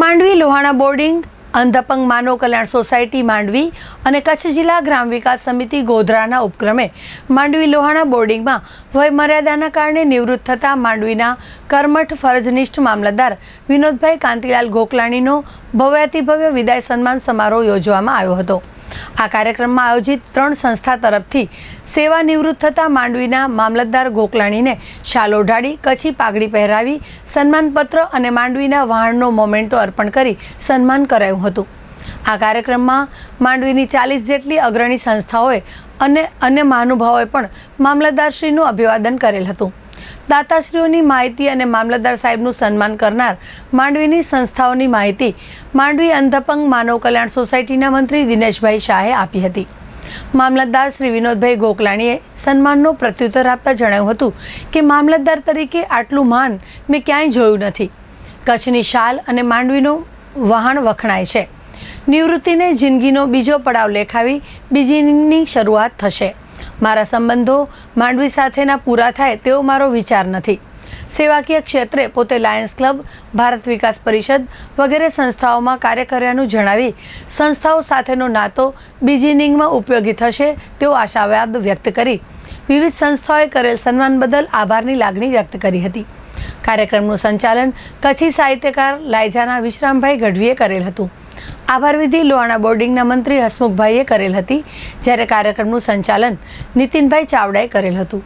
Mandvi, Lohana boarding, અંધપંગ માનવ કલ્યાણ society Mandvi અને કચ્છ જિલ્લા ગ્રામ વિકાસ સમિતિ ગોધરાના ઉપક્રમે માંડવી, લોહાણા બોર્ડિંગમાં વયમર્યાદાના કારણે નિવૃત્ત થતા માંડવીના કર્મઠ ફરજનિષ્ઠ મામલતદાર વિનોદભાઈ કાંતિલાલ ગોકલાણીનો ભવ્યાતિભવ્ય વિદાય સન્માન સમારોહ યોજવામાં આવ્યો હતો. આ કાર્યક્રમમાં આયોજિત ત્રણ સંસ્થા તરફથી સેવા નિવૃત્ત થતા માંડવીના મામલતદાર ગોકલાણીને શાલ ઓઢાડી કચ્છી પાઘડી પહેરાવી, સન્માનપત્ર અને માંડવીના વહાણનો મોમેન્ટો અર્પણ કરી સન્માન કરાયું હતું. આ કાર્યક્રમમાં માંડવીની ચાલીસ જેટલી અગ્રણી સંસ્થાઓએ અને અન્ય મહાનુભાવોએ પણ મામલતદારશ્રીનું અભિવાદન કરેલ હતું. દાતાશ્રીઓની માહિતી અને મામલતદાર સાહેબનું સન્માન કરનાર માંડવીની સંસ્થાઓની માહિતી માંડવી અંધપંગ માનવ કલ્યાણ સોસાયટીના મંત્રી દિનેશભાઈ શાહે આપી હતી. મામલતદાર શ્રી વિનોદભાઈ ગોકલાણીએ સન્માનનો પ્રત્યુત્તર આપતા જણાવ્યું હતું કે, મામલતદાર તરીકે આટલું માન મેં ક્યાંય જોયું નથી. કચ્છની શાલ અને માંડવીનું વહાણ વખણાય છે. નિવૃત્તિને જિંદગીનો બીજો પડાવ લેખાવી બીજીની શરૂઆત થશે. મારા સંબંધો માંડવી સાથેના પૂરા થાય તેવો મારો વિચાર નથી. સેવાકીય ક્ષેત્રે પોતે લાયન્સ ક્લબ, ભારત વિકાસ પરિષદ વગેરે સંસ્થાઓમાં કાર્ય કર્યાનું જણાવી સંસ્થાઓ સાથેનો નાતો બીજી ઇનિંગમાં ઉપયોગી થશે તેવો આશાવાદ વ્યક્ત કરી વિવિધ સંસ્થાઓએ કરેલ સન્માન બદલ આભારની લાગણી વ્યક્ત કરી હતી. કાર્યક્રમનું સંચાલન કચ્છી સાહિત્યકાર લાયજાના વિશ્રામભાઈ ગઢવીએ કરેલ હતું. આભાર વિધિ લોહાણા બોર્ડિંગના મંત્રી હસમુખભાઈએ કરેલ હતી, જ્યારે કાર્યક્રમનું સંચાલન નીતિનભાઈ ચાવડાએ કરેલ હતું.